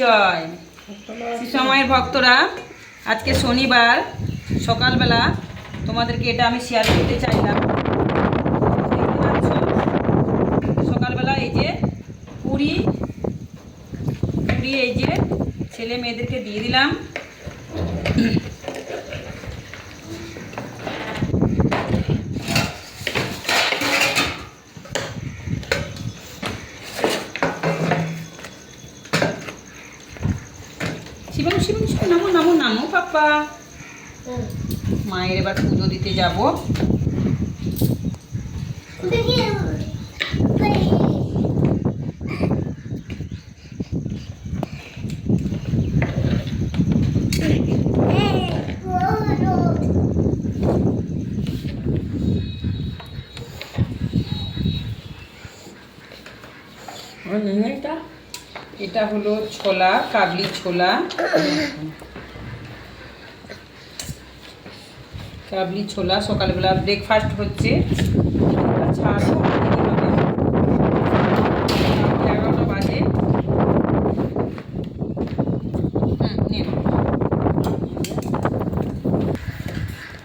জয়। সময়ের ভক্তরা, আজকে শনিবার, সকালবেলা তোমাদেরকে এটা আমি শেয়ার করতে চাইলাম। সকালবেলা এই যে পুরি পুরি এই যে ছেলে মেয়েদেরকে দিয়ে দিলাম শিবানু শিবানু শিবানু নামো নামো পাপ্পা মায়ের এবার পুজো দিতে যাব। এটা হলো ছোলা কাবলি ছোলা। কাবলি ছোলা সকালবেলা ব্রেকফাস্ট হচ্ছে। এগারোটা বাজে।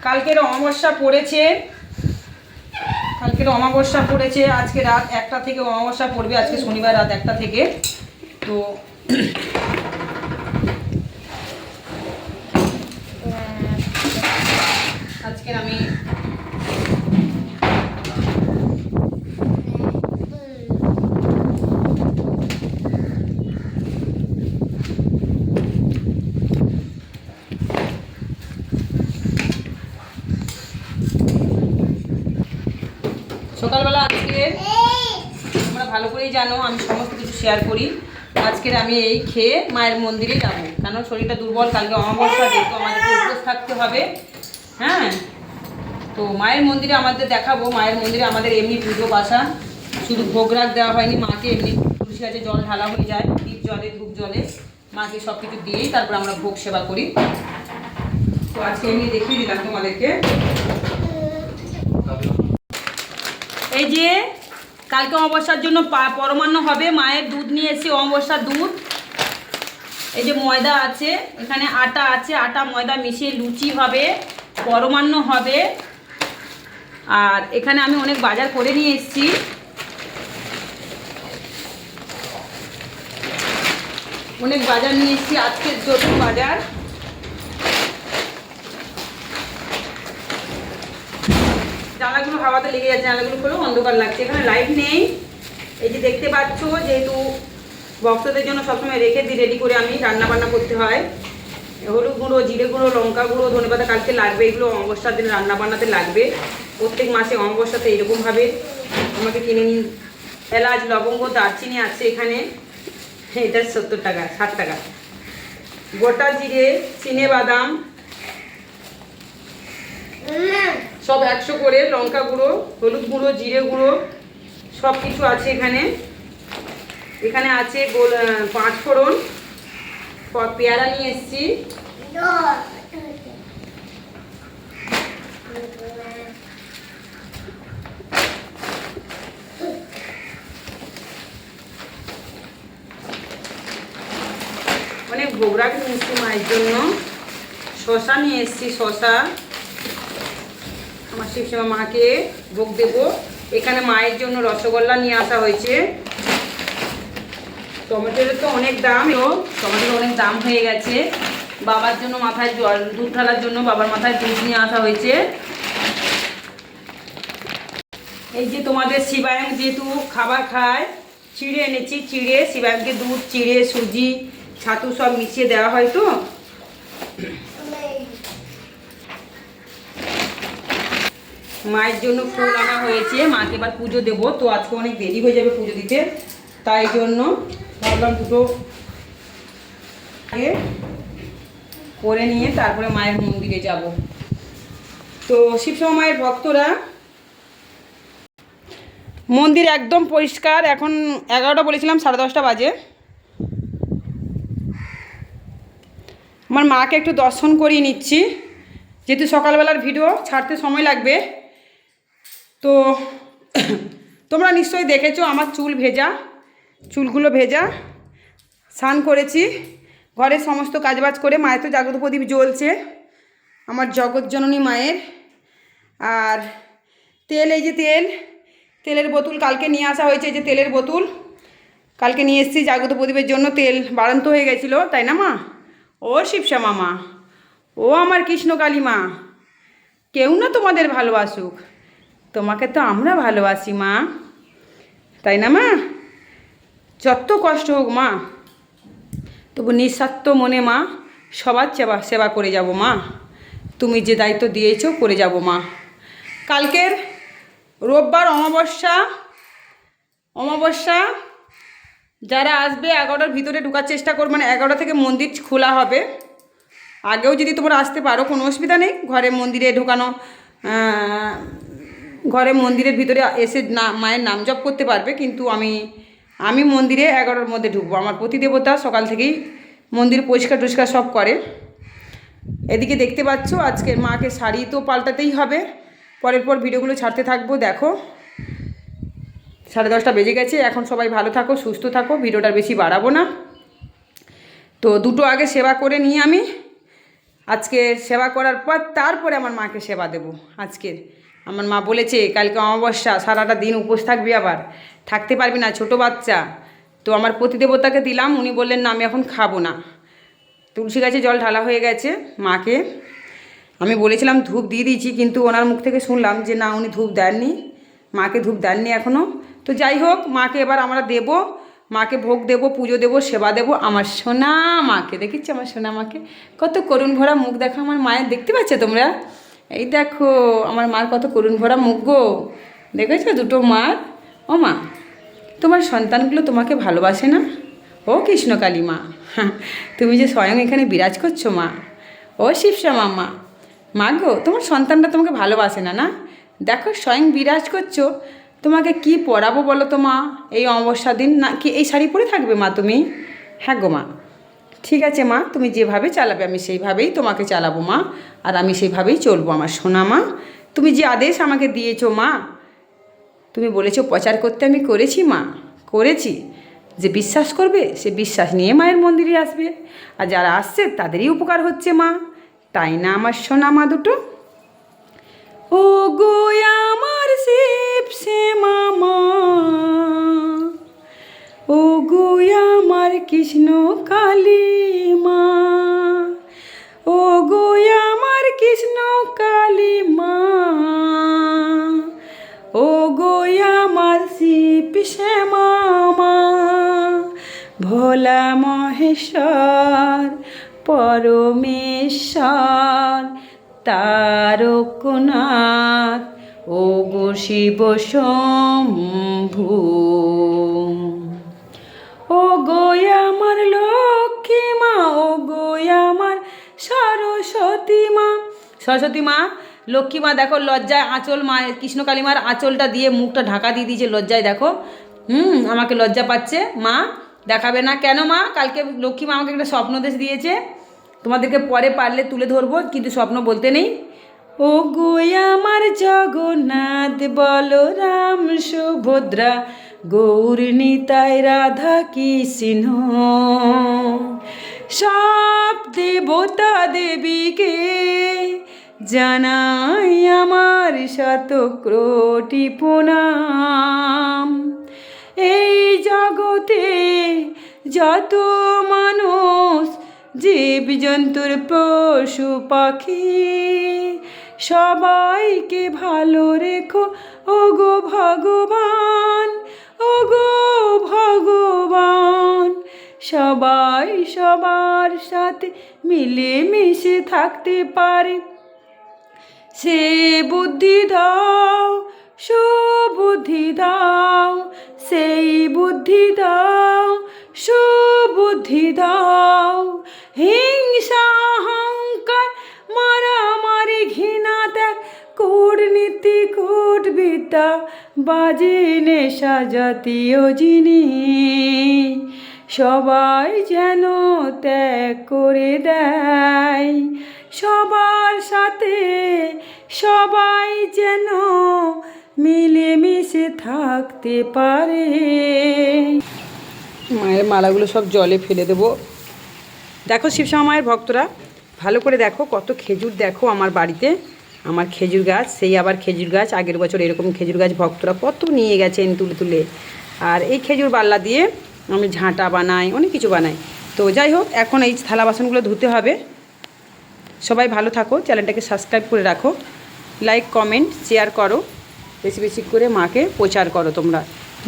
কালকের অমাবস্যা পড়েছে। কালকের অমাবস্যা পড়েছে, আজকে রাত একটা থেকে অমাবস্যা পড়বে, আজকে শনিবার রাত একটা থেকে। তো আজকের আমি সকালবেলা আজকে তোমরা ভালো করেই জানো, আমি সমস্ত কিছু শেয়ার করি। আজকের আমি এই খেয়ে মায়ের মন্দিরে যাব কারণ শরীরটা দুর্বল, কালকে অমাবস্যা, যেহেতু আমাদেরকে উপোস থাকতে হবে। হ্যাঁ? তো মায়ের মন্দিরে আমাদের দেখাবো, মায়ের মন্দিরে আমাদের এমনি পুজো বাসা শুধু ভোগ রাখ দেওয়া হয়নি, মাকে এমনি তুলসী গাছে জল ঢালা হয়ে যায় দ্বীপ জলে, ধূপ জলে। মাকে সব কিছু দিয়েই তারপর আমরা ভোগ সেবা করি। তো আজকে এমনি দেখিয়ে দিলাম তোমাদেরকে। এই যে, কালকে অমাবস্যার জন্য পরমান্ন হবে, মায়ের দুধ নিয়ে এসে অমাবস্যার দুধ। এই যে ময়দা আছে, এখানে আটা আছে, আটা ময়দা মিশিয়ে লুচি হবে। পরমান্ন হবে। আর এখানে আমি অনেক বাজার করে নিয়ে এসেছি। অনেক বাজার নিয়ে এসেছি, আজকের জন্য বাজার। জানলাগুলো হাওয়াতে লেগে যাচ্ছে, জানলাগুলো খুলেও অন্ধকার লাগছে। এখানে লাইট নেই। এই যে দেখতে পাচ্ছ, যেহেতু ভক্তদের জন্য সবসময় রেখে দিই রেডি করে আমি রান্না বান্না করতে হয়। হলুদ গুঁড়ো জিরে গুঁড়ো লঙ্কা গুঁড়ো ধনেপাতা কালকে লাগবে এগুলো অমাবস্যার দিন রান্না বান্নাতে লাগবে। প্রত্যেক মাসে অমাবস্যাতে এরকমভাবে আমাকে কিনে নিন। এলাচ লবঙ্গ দারচিনি আছে এখানে। এটা সত্তর টাকা ষাট টাকা। গোটা জিরে চিনে বাদাম সব একশো করে লঙ্কা গুঁড়ো হলুদ গুঁড়ো জিরে গুঁড়ো সব কিছু আছে এখানে। এখানে আছে গোল আহ, পাঁচ ফোড়ন প- পেয়ারা নিয়ে এসেছি অনেক নিয়ে এসেছি মায়ের জন্য শশা নিয়ে এসেছি শশা আমার শিবসীমা মাকে ভোগ দেব এখানে মায়ের জন্য রসগোল্লা নিয়ে আসা হয়েছে টমেটোর তো অনেক দাম ও টমেটোর অনেক দাম হয়ে গেছে। বাবার জন্য মাথায় জল, দুধ ঢালার জন্য বাবার মাথায় দুধ নিয়ে আসা হয়েছে। এই যে তোমাদের শিবায়ং যেহেতু খাবার খায়, চিড়ে এনেছি, চিড়ে শিবায়ংকে দুধ, চিড়ে, সুজি, ছাতু সব মিশিয়ে দেওয়া হয় তো? মায়ের জন্য ফুল আনা হয়েছে, মাকে এবার পুজো দেবো, তো আজকে অনেক দেরি হয়ে যাবে পুজো দিতে, তাই জন্য ভাবলাম দুটো আগে করে নিয়ে তারপরে মায়ের মন্দিরে যাব। তো শিবসমা মায়ের ভক্তরা, মন্দির একদম পরিষ্কার, এখন এগারোটা বলেছিলাম, সাড়ে দশটা বাজে। আমার মাকে একটু দর্শন করিয়ে নিচ্ছি, যেহেতু সকালবেলার ভিডিও, ছাড়তে সময় লাগবে। তো, তোমরা নিশ্চয়ই দেখেছ আমার চুল ভেজা। চুলগুলো ভেজা, স্নান করেছি ঘরের সমস্ত কাজবাজ করে মায়ের তো জাগ্রত প্রদীপ জ্বলছে, আমার জগৎজননী মায়ের। আর তেল, এই যে তেল, তেলের বোতল কালকে নিয়ে আসা হয়েছে, এই যে তেলের বোতল। কালকে নিয়ে এসেছি জাগ্রত প্রদীপের জন্য তেল, বাড়ন্ত হয়ে গেছিল, তাই না মা? ও শিবসা মামা ও আমার কৃষ্ণকালী মা। কেউ না তোমাদের ভালোবাসুক, তোমাকে তো আমরা ভালোবাসি মা, তাই না মা? যত কষ্ট হোক মা, তবু নিঃস্বার্থ মনে মা, সবার সেবা সেবা করে যাব মা। তুমি যে দায়িত্ব দিয়েছ, করে যাব মা। কালকের রোববার অমাবস্যা অমাবস্যা, যারা আসবে এগারোটার ভিতরে ঢোকার চেষ্টা করবে মানে এগারোটা থেকে মন্দির খোলা হবে। আগেও যদি তোমরা আসতে পারো, কোনো অসুবিধা নেই। ঘরে মন্দিরে ঢোকানো ঘরে মন্দিরের ভিতরে এসে না, মায়ের নাম জপ করতে পারবে, কিন্তু আমি আমি মন্দিরে এগারোটার মধ্যে ঢুকবো। আমার প্রতিদেবতা সকাল থেকেই মন্দির পরিষ্কার টরিষ্কার সব করে। এদিকে দেখতে পাচ্ছ, আজকের মাকে শাড়ি তো পাল্টাতেই হবে। পরের পর ভিডিওগুলো ছাড়তে থাকব, দেখো। সাড়ে দশটা বেজে গেছে, এখন সবাই ভালো থাকো, সুস্থ থাকো, ভিডিওটা বেশি বাড়াবো না। তো দুটো আগে সেবা করে নিয়ে আমি। আজকে সেবা করার পর তারপরে আমার মাকে সেবা দেব, আজকের। আমার মা বলেছে, কালকে অমাবস্যা, সারাটা দিন উপোস থাকবি আবার। থাকতে পারবি না, ছোট বাচ্চা। তো আমার প্রতিদেবতাকে দিলাম, উনি বললেন, না, আমি এখন খাব না। তুলসী গাছে জল ঢালা হয়ে গেছে মাকে। আমি বলেছিলাম, ধূপ দিয়ে দিয়েছি। কিন্তু ওনার মুখ থেকে শুনলাম যে, না, উনি ধূপ দেননি। মাকে ধূপ দেননি এখনও তো যাই হোক, মাকে এবার আমরা দেব। মাকে ভোগ দেব, পুজো দেব, সেবা দেব। আমার সোনা মাকে, দেখেছি আমার সোনা মাকে? কত করুণ ভরা মুখ দেখা আমার মায়ের। দেখতে পাচ্ছ তোমরা? এই দেখো, আমার মার কত করুণ ভরা মুখ গো। দেখেছ? দুটো মার ও মা, তোমার সন্তানগুলো তোমাকে ভালোবাসে না? ও কৃষ্ণকালী মা। তুমি যে স্বয়ং এখানে বিরাজ করছ মা। ও শিবসা মামা। মা গো, তোমার সন্তানটা তোমাকে ভালোবাসে না না? দেখো, স্বয়ং বিরাজ করছ। তোমাকে কি পরাবো বলো তো মা? এই অমাবস্যা দিন না কি এই শাড়ি পরে থাকবে মা তুমি? হ্যাঁ গো মা। ঠিক আছে মা, তুমি যেভাবে চালাবে আমি সেইভাবেই তোমাকে চালাবো মা, আর আমি সেইভাবেই চলবো আমার সোনা মা। তুমি যে আদেশ আমাকে দিয়েছ মা, তুমি বলেছ প্রচার করতে আমি করেছি মা, করেছি। যে বিশ্বাস করবে, সে বিশ্বাস নিয়ে মায়ের মন্দিরে আসবে। আর যারা আসছে, তাদেরই উপকার হচ্ছে মা। তাই না আমার সোনা মা দুটো? ও গো আমার শিব সে মামা গো আমার কৃষ্ণ কালী মা ও গো আমার কৃষ্ণ কালী মা ও গো আমার সে ভোলা মহেশ্বর, পরমেশ্বর, তারকনাথ। ও গো শিব শম্ভু। সরস্বতী মা, লক্ষ্মী মা, দেখো লজ্জায় আঁচল মা কৃষ্ণকালী মার আঁচলটা দিয়ে মুখটা ঢাকা দিয়ে দিয়েছে লজ্জায়, দেখো। হুম, আমাকে লজ্জা পাচ্ছে। মা, দেখাবে না। কেন মা? কালকে লক্ষ্মী মা আমাকে একটা স্বপ্ন দেশ দিয়েছে। তোমাদেরকে পরে পারলে তুলে ধরবো, কিন্তু স্বপ্ন বলতে নেই। ও গোয়া আমার জগন্নাথ, বলরাম, সুভদ্রা গৌর নিতাই রাধা, কৃষ্ণ। সব দেবতা দেবীকে জানাই আমার শতক্রোটি প্রণাম। এই জগতে যত মানুষ জীবজন্তুর পশু পাখি, সবাইকে ভালো রেখো। ওগো ভগবান ওগো ভগবান, সবাই সবার সাথে মিলেমিশে থাকতে পারে। সে বুদ্ধি দাও সুবুদ্ধি দাও, সেই বুদ্ধি দাও সুবুদ্ধি দাও। হিংসা, অহংকার, মারামারি, ঘৃণা ত্যাগ, কূটনীতি, কূটবিদ্যা, বাজে নেশা জাতীয় জিনিস, সবাই যেন ত্যাগ করে দেয়। সবার সাথে সবাই যেন মিলেমিশে থাকতে পারে। মায়ের মালাগুলো সব জলে ফেলে দেবো। দেখো শিবশ্যামা মায়ের ভক্তরা, ভালো করে দেখো কত খেজুর দেখো আমার বাড়িতে। আমার খেজুর গাছ, সেই আবার খেজুর গাছ, আগের বছর এরকম খেজুর গাছ ভক্তরা কত নিয়ে গেছেন তুলে তুলে। আর এই খেজুর বাল্লা দিয়ে আমি ঝাঁটা বানাই, অনেক কিছু বানাই। তো যাই হোক, এখন এই থালা বাসনগুলো ধুতে হবে। সবাই ভালো থাকো, চ্যানেলটাকে সাবস্ক্রাইব করে রাখো লাইক কমেন্ট শেয়ার করো, বেশি বেশি করে মাকে প্রচার করো তোমরা।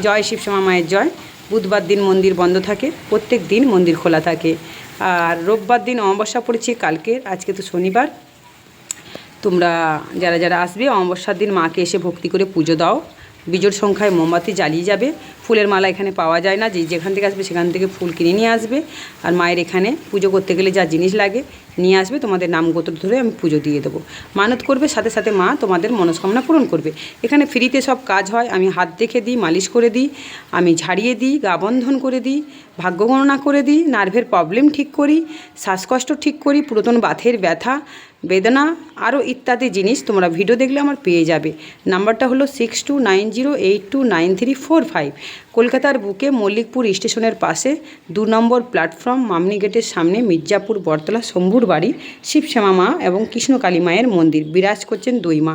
জয় শিবশ্যামা মায়ের জয়। বুধবার দিন মন্দির বন্ধ থাকে, প্রত্যেক দিন মন্দির খোলা থাকে। আর রোববার দিন অমাবস্যা পড়েছে কালকে আজকে তো শনিবার। তোমরা যারা যারা আসবে, অমাবস্যার দিন মাকে এসে ভক্তি করে পুজো দাও। বিজোড় সংখ্যায় মোমবাতি জ্বালিয়ে যাবে। ফুলের মালা এখানে পাওয়া যায় না, যে যেখান থেকে আসবে সেখান থেকে ফুল কিনে নিয়ে আসবে। আর মায়ের এখানে পুজো করতে গেলে যা জিনিস লাগে নিয়ে আসবে, তোমাদের নাম গোত্র ধরে আমি পুজো দিয়ে দেবো। মানত করবে, সাথে সাথে মা তোমাদের মনস্কামনা পূরণ করবে। এখানে ফ্রিতে সব কাজ হয়, আমি হাত দেখে দিই, মালিশ করে দিই, আমি ঝাড়িয়ে দিই, গা বন্ধন করে দিই, ভাগ্য গণনা করে দিই, নার্ভের প্রবলেম ঠিক করি, শ্বাসকষ্ট ঠিক করি, পুরাতন বাথের ব্যথা, বেদনা আরও ইত্যাদি জিনিস তোমরা ভিডিও দেখলে আমার পেয়ে যাবে। নাম্বারটা হলো six two nine zero eight two nine three four five কলকাতার বুকে মল্লিকপুর স্টেশনের পাশে দু নম্বর প্ল্যাটফর্ম, মামনি গেটের সামনে মির্জাপুর, বটতলা, শম্ভুর বাড়ি শিবশ্যামা মা এবং কৃষ্ণকালী মায়ের মন্দির। বিরাজ করছেন দুই মা।